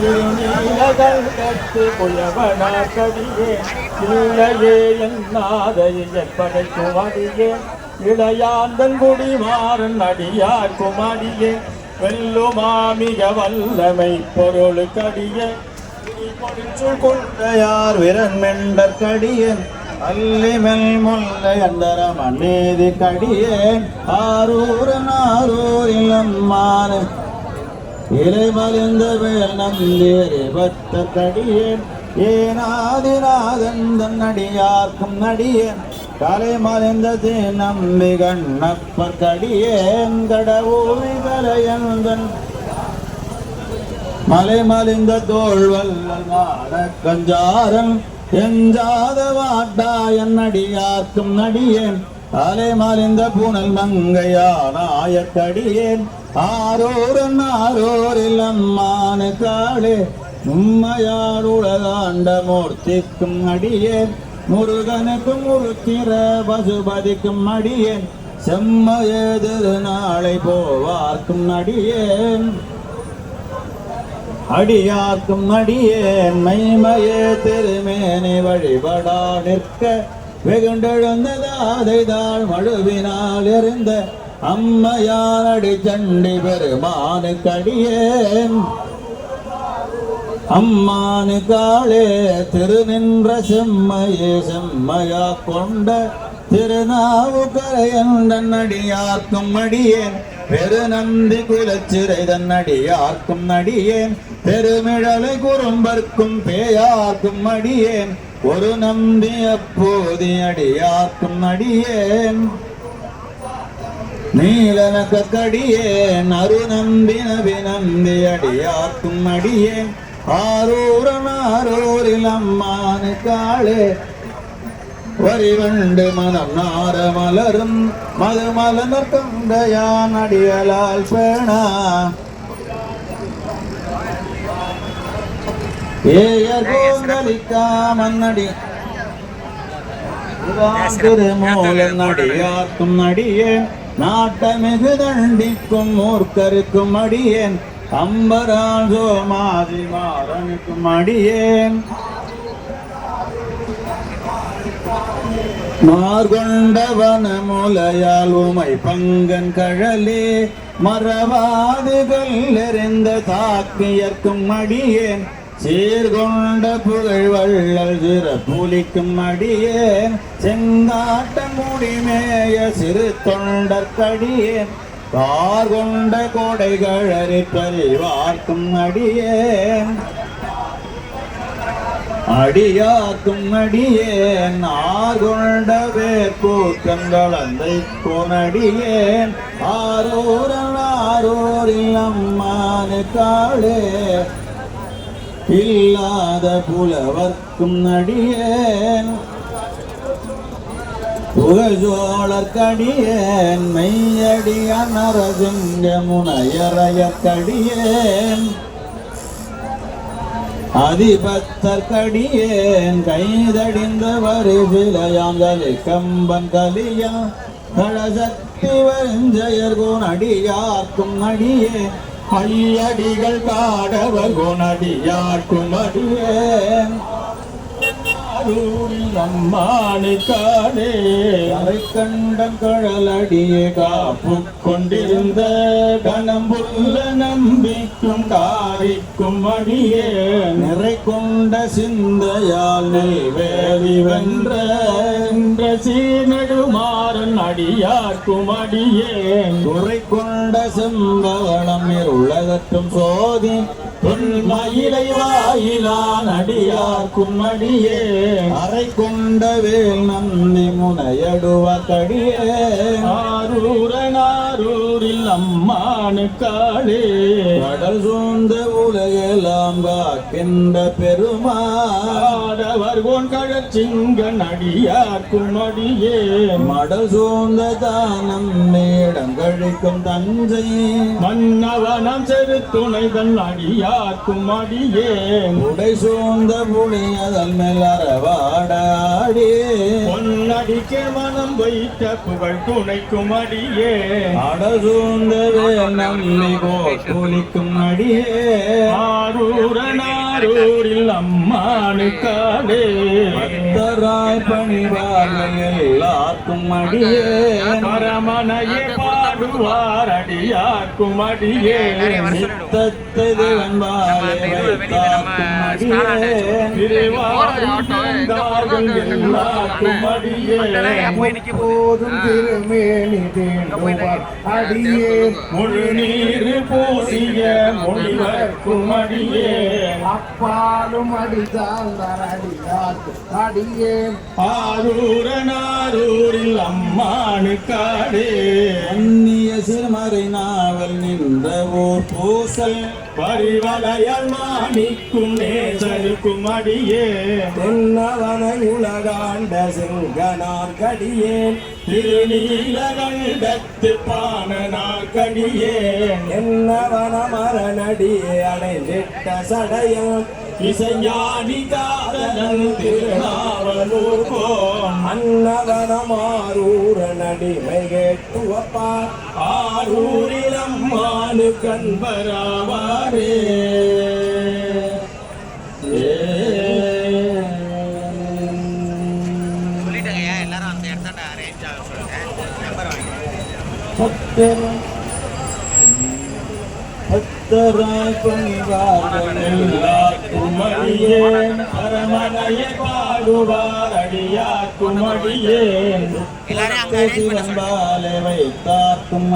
திருநீலகள் கட்டு குயவனாக்கடியே இல்லையே என்னாத படைக்கும் அடியே இளையாந்தன் குடிமாறன் அடியார் குமடியே வெல்லுமாமிக வல்லமை பொருளுக்கடியே. கொண்டையார் விரன் கடியன் அல்லிமெல் முல்லை அந்தரம் அந்நீதி கடியேன் ஆரூரன் ஆரூரில் அம்மான இலை மலிந்த வேல் பத்த கடியேன் ஏனாதிநாதன் தன் நடியேன். கலை மலிந்த தே நம்பி கண்ணப்பர் கடியேன் கடவுளி கலையந்தன் மலை மலிந்த தோல் வல்லல் மாட கஞ்சாரம் எஞ்சாத வாட்டாயன் நடியார்க்கும் நடியேன். அலை மலிந்த புனல் மங்கையானாயக்கடியேன் ஆரோரன் ஆரோரில் அம்மானு காளே உம்மையார் உலகாண்ட மூர்த்திக்கும் அடியேன். முருகனுக்கும் முருத்திர பசுபதிக்கும் அடியேன். செம்மையது நாளை போவார்க்கும் நடியேன் அடியார்க்கும் அடியேன் மெய்மையே திருமேனி வழிபடா நிற்க. வெகுண்டெழுந்ததாதைதாள் மழுவினால் இருந்த அம்மையாரடி சண்டி பெருமானு கடியேன் அம்மானு காளே திருநின்ற செம்மையே செம்மையா கொண்ட திருநாவுக்கரையண்டன் அடியார்க்கும் அடியேன். பெருநந்தி குலச்சிறை தன்னடியார்க்கும் அடியேன். பெருமிழலை குறும்பர்க்கும் பேயார்க்கும் அடியேன். ஒரு நம்பி அப்போதி அடியார்க்கும் அடியேன். நீலனக்க கடியேன் அருநம்பின வினந்தி அடியார்க்கும் அடியேன் ஆரூரன் ஆரூரில் அம்மானு காளே வரிவண்டு மனம் நார மலரும் மது நாட்டமிகு தண்டிக்கும் மூர்க்கருக்கும் அடியேன். அம்பரான் சோமாதி மாறனுக்கும் அடியேன். மார்கொண்டவன முலையால் உமை பங்கன் கழலே மறவாதுகள் எறிந்த தாக்கியற்கும் அடியேன். சீர்கொண்ட புகழ் வள்ளல் சிற புலிக்கும் அடியேன். செங்காட்ட முடிமேய சிறு தொண்டற்கடியே கார் கொண்ட கோடைகளறி பறிவார்க்கும் அடியே அடியாக்கும் அடியேன். ஆர்கொண்ட வேர்க்கூக்கங்களந்தை கோனடியேன். ஆரோரன் ஆரோரில் அம்மானு காளே இல்லாத புலவர்க்கும் நடியேன் புகழோழர் கடியேன் மெய்யடிய நரசிங்க முனையறைய அதிபத்தற்கடியேன் கைதடிந்த வரிசிலையாங்கலி கம்பன் கலியா கழசக்தி வருஞ்செயர் குணடியாக்கும் அடியே ஐயடிகள் காடவர் குணடியாக்கும் அடியேன் அருள் அம்மானு காடே அவை கண்டம் கழலடியே காப்பு கொண்டிருந்த கணம்புள்ள நம்பிக்கும் காரிக்கும் அடியே. நிறை கொண்ட சிந்தையால் நெய்வேலி வென்ற சீனடுமாறன் அடியார்க்கும் அடியேன் குறை கொண்ட செம்பவளம் இருளகற்றும் சோதி. மயிலை வாயிலான் அடியார்க்கும் அடியே. அறை கொண்ட வேல் நந்தி முனையடுவ கடியே. ஆரூரனாரூரில் அம்மானு காளே. கடல் சூழ்ந்த உலகெல்லாம் காக்கின்ற பெருமாடவர் கோன் கழற் சிங்கன் அடியார்க்கும் அடியே. மடல் சூழ்ந்த தானம் மேடம் கழிக்கும் தஞ்சை. மன்னவனம் செரு துணை தன் அடியார்க்கும் அடியேன் உடை சூழ்ந்த புளியதல் மேல் அறவாடாடி பொன்னடிக்க மனம் வைத்த புகழ் துணைக்கும் அடியே. அட சூழ்ந்த வேல் நம்பி கோலிக்கும் அடியே. ஆரூரன் நாரூரில் அம்மானுக்காடே பக்தராய் பணிவார்கள் எல்லாருக்கும் அடியே. பரமனையே பாடுவார் அடியார்க்கும் அடியே. அடியே போதும் திருமேனி தீண்டுவார் அடியே முழு நீர் பூசிய முனிவர்க்கும் அடியே அப்பாலும் அடிதாழ்ந்தார் அடியார்க்கு அடியே. ஆரூரனாரூரில் அம்மானுக்காடே அந்நிய சிறுமறை நாவல் நின்ற ஓர் பூசல் பரிவலையல் மாணிக்கும் நேசருக்கும் அடியே. தென்னவனை உலகாண்ட செங்கனார் கடியேன் திருநீலகண்டத்து பாணனார்கடியே என்னவன மரணடியே அடைந்திட்ட சடையான் இசைஞானி காதலன் திருநாவலூர் போன் நடிமை கேட்டுவப்பார் ஆரூரில் அம்மானு கண்பராவாரே சொல்லிட்டேங்கய்யா எல்லாரும் அந்த இடத்த அரேஞ்ச் ஆக சொல்லுங்க நம்பர் பக்தராய் பணிவார்கள் எல்லாருக்கும் அடியேன் அரமனையை பாடுவார் அடியார்க்கும் அடியேன் எல்லாரையும் அங்க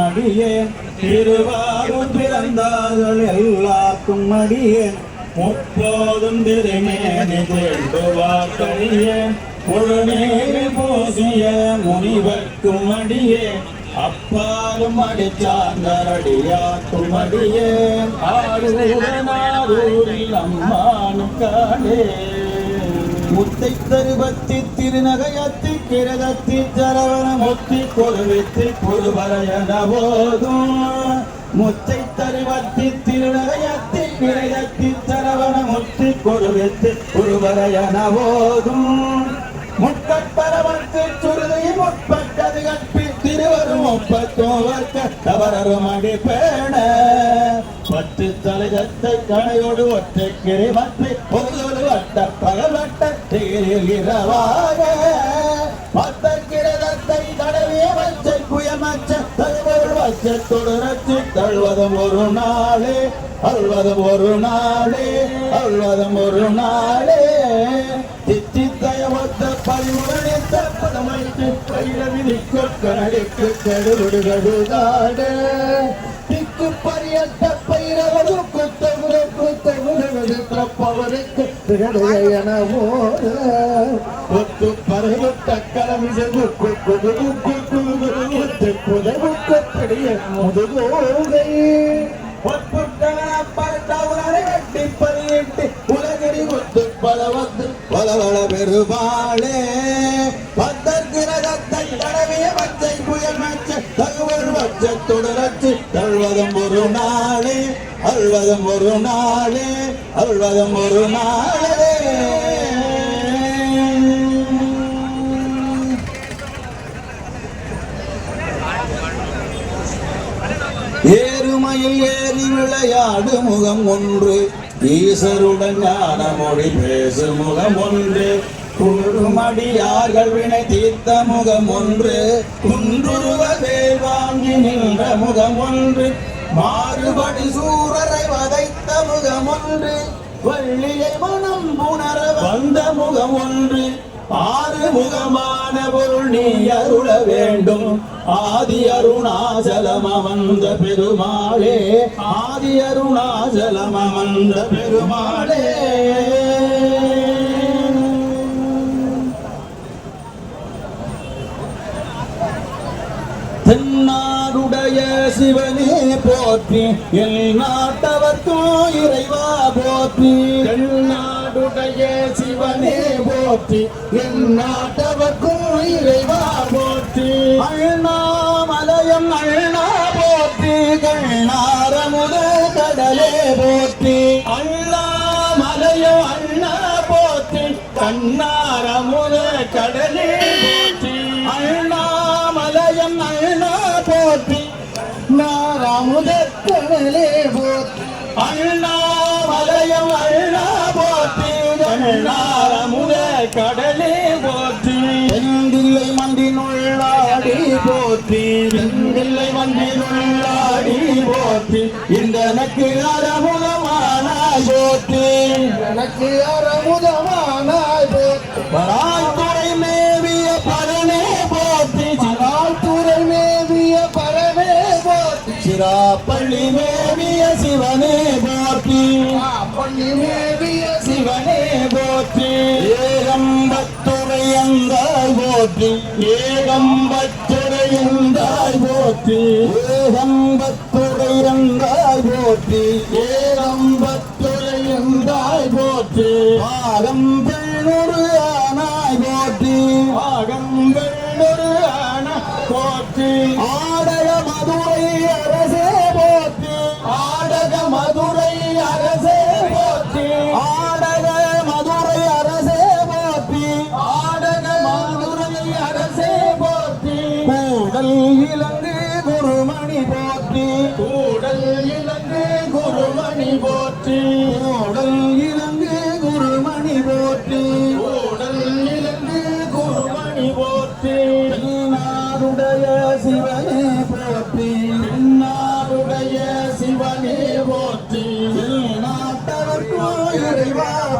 அரேஞ்ச் திருவாரூர் பிறந்தார்கள் எல்லாருக்கும் அடியேன் முப்போதும் திருமேனி தேடுவார் கடியேன் முழுநீர் பூசிய முனிவர்க்கும் அடியேன் அப்பாலும் அடிச்சார்ந்தர் அடியாக்கும் அடியேன் ஆரூரனாரூரில் அம்மானும் காடே முத்தை தருபத்தி திருநகையத்தி கிரகத்தி சரவண முத்தி கொழுவித்தி பொறுவரையன போதும் முத்தை தருவத்தி திருநகையத்தி கிரகத்தி சரவண முத்தி கொழுவித்தி பொறுவரையன போதும் முட்டப்பரவத்து சுருதை முற்பட்டது இருவரும் திருவரும் ஒப்பத்தோவர்க்க தவறரும் அடிப்பேண பத்து தலைகத்தை கணையோடு ஒற்றை கிரி மற்ற பொருளோடு வட்ட பகவட்ட தேரில் இரவாக. மத்த கிரதத்தை தடவிய வச்சை புயமச்ச தழுவல் வச்ச தொடரச்சு தழுவதும் ஒரு நாளே அல்வதும் ஒரு நாளே அல்வதும் ஒரு நாளே. தித்தித்தயவத்த பரிமுறைத்த பதமைத்து பயிர விதிக்கொக்க நடிக்கு கெடுவிடு கடுதாடு திக்கு பரியத்த பயிரவது குத்தகுட குத்தகுடவது தப்பவருக்கு திகழையன ஓட ஒத்து பரவிட்ட கலமிசை குக்கு குது குக்கு குது ஒத்து குதவுக்கு பிடிய முதுகோகை உலகடி ஒத்து பலவத்து புயல் மச்ச தகவல் வச்ச தொடரச்சு தழுவதும் ஒரு நாளே அழுவதம் ஒரு நாளே அழுவதம் ஒரு நாளே. ஏறுமையில் ஏறி விளையாடு முகம் ஒன்று ஈசருடன் ஞான மொழி பேசு முகம் ஒன்று. குழுமடியார்கள் வினை தீர்த்த முகம் ஒன்று குன்றுருவ வேல் வாங்கி நின்ற முகம் ஒன்று மாறுபடி சூரரை வதைத்த முகம் ஒன்று வள்ளியை மனம் புணர வந்த முகம் ஒன்று ஆறு முகமான பொருள் நீ அருள வேண்டும். ஆதி அருணாசலம் அமர்ந்த பெருமாளே ஆதி அருணாசலம் அமர்ந்த பெருமாளே. தென்னாடுடைய சிவனே போற்றி எல் நாட்டவர்க்கும் இறைவா போற்றி. தென்னாடுடைய சிவனே போற்றி என் நாட்டவர்க்கும் இறைவா போற்றி. அண்ணாமலயம் அண்ணா போற்றி கண்ணாரமுத கடலே போற்றி. அண்ணாமலையும் அண்ணா போற்றி கண்ணாரமுத கடலே நாராமுத கணலே போத் அண்ணாமலயம் அண்ணா போத்தி நாராமுத கடலே போத்தி எங்கில்லை மண்டினுள்ளாடி போத்தி எங்கில்லை மண்டினுள்ளாடி போத்தி இந்த நக்கு அறமுதமான போத்தி எனக்கு அறமுதமான போத்தி வரா சிராப்பள்ளி மேவிய சிவனே போற்றி. பள்ளி மேவிய சிவனே போற்றி. ஏகம்பத்துறையந்தாய் போற்றி. ஏகம்பத்துறையந்தாய் போற்றி. ஏகம்பத்துறையந்தாய் போற்றி. ஏகம்பத்துறையந்தாய் போற்றி. பாகம் பெண்ணொரு போற்றி கூடல் இழந்து குருமணி போற்றி.